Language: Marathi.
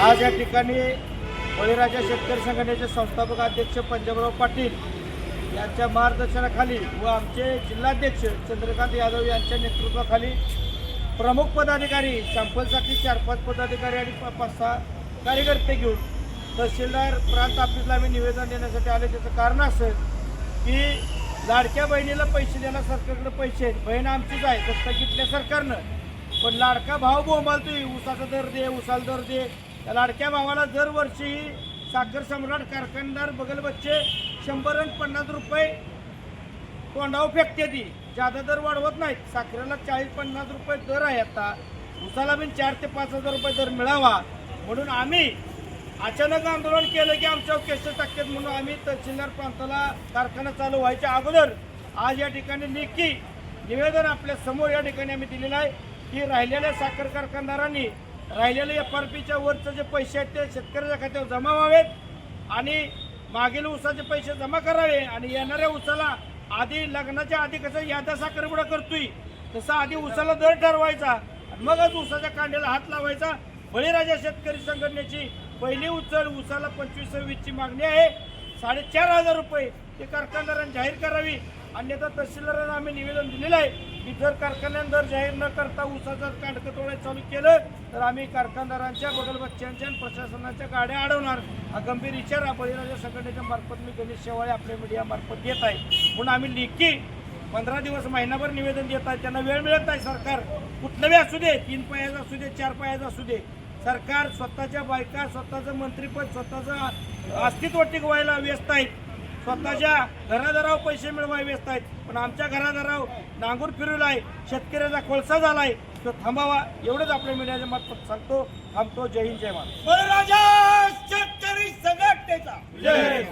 आज या ठिकाणी बळीराजा शेतकरी संघटनेचे संस्थापक अध्यक्ष पंजाबराव पाटील यांच्या मार्गदर्शनाखाली व आमचे जिल्हाध्यक्ष चंद्रकांत यादव यांच्या नेतृत्वाखाली प्रमुख पदाधिकारी सॅम्पलसाठी चार पाच पदाधिकारी आणि पाच सहा कार्यकर्ते घेऊन तहसीलदार प्रांत ऑफिसला आम्ही निवेदन देण्यासाठी आले. त्याचं कारण असं की लाडक्या बहिणीला पैसे द्यायला सरकारकडे पैसे आहेत. बहीण आमचीच आहे दत्तकीतल्या सरकारनं. पण लाडका भाव बोंबालतोय उसाचा दर दे उसाला दर दे. त्या लाडक्या भावाला दरवर्षी साखर सम्राट कारखानदार बगल बच्चे शंभर आणि पन्नास रुपये तोंडावर फेकते ती. जादा दर वाढवत नाहीत. साखरेला चाळीस पन्नास रुपये दर आहे आता. उसाला पण चार ते पाच हजार रुपये दर मिळावा. म्हणून आम्ही अचानक आंदोलन केलं की आमच्यावर केस टाकतात म्हणून आम्ही तहसीलदार प्रांताला कारखाना चालू व्हायच्या अगोदर आज या ठिकाणी लेखी निवेदन आपल्यासमोर या ठिकाणी आम्ही दिलेलं आहे की राहिलेल्या साखर कारखानदारांनी राहिलेले एफ आर पीच्या वरचं जे पैसे आहेत ते शेतकऱ्याच्या खात्यावर जमा व्हावेत आणि मागील उसाचे पैसे जमा करावे आणि येणाऱ्या उसाला आधी लग्नाच्या आधी कसं यादा साखरपुडा करतोय तसा आधी उसाला दर ठरवायचा मगच उसाच्या कांड्याला हात लावायचा. बळीराजा शेतकरी संघटनेची पहिली उचल उसाला पंचवीस सव्वीसची मागणी आहे. साडेचार हजार रुपये ते कारखानदारांनी जाहीर करावी. अन्यथा तहसीलदारांना आम्ही निवेदन दिलेलं आहे. की जर कारखान्यानं दर जाहीर न करता ऊसाचं कांडकं तोडायला चालू केलं तर आम्ही कारखानदारांच्या बगल बच्च्यांच्या आणि प्रशासनाच्या गाड्या अडवणार. हा गंभीर इशारा बळीराजा संघटनेच्या मार्फत मी गणेश शेवाळे आपल्या मीडियामार्फत देत आहे. म्हणून आम्ही लेखी पंधरा दिवस महिनाभर निवेदन देत आहे. त्यांना वेळ मिळत नाही सरकार. कुठलं असू दे तीन पायाचं असू दे चार पायाचं असू दे. सरकार स्वतःच्या बायका स्वतःचं मंत्रीपद स्वतःचं अस्तित्व टिकवायला व्यस्त आहेत स्वतःच्या घरादारावर पैसे मिळवाय व्यस्त आहेत. पण आमच्या घरादारावर नांगूर फिरवलाय शेतकऱ्याचा कोळसा झालाय तो थांबावा एवढंच आपल्या मीडियाच्या मार्फत सांगतो. थांबतो. जय हिंद जय महाराज बळीराजा शेतकरी संघटनेचा. जय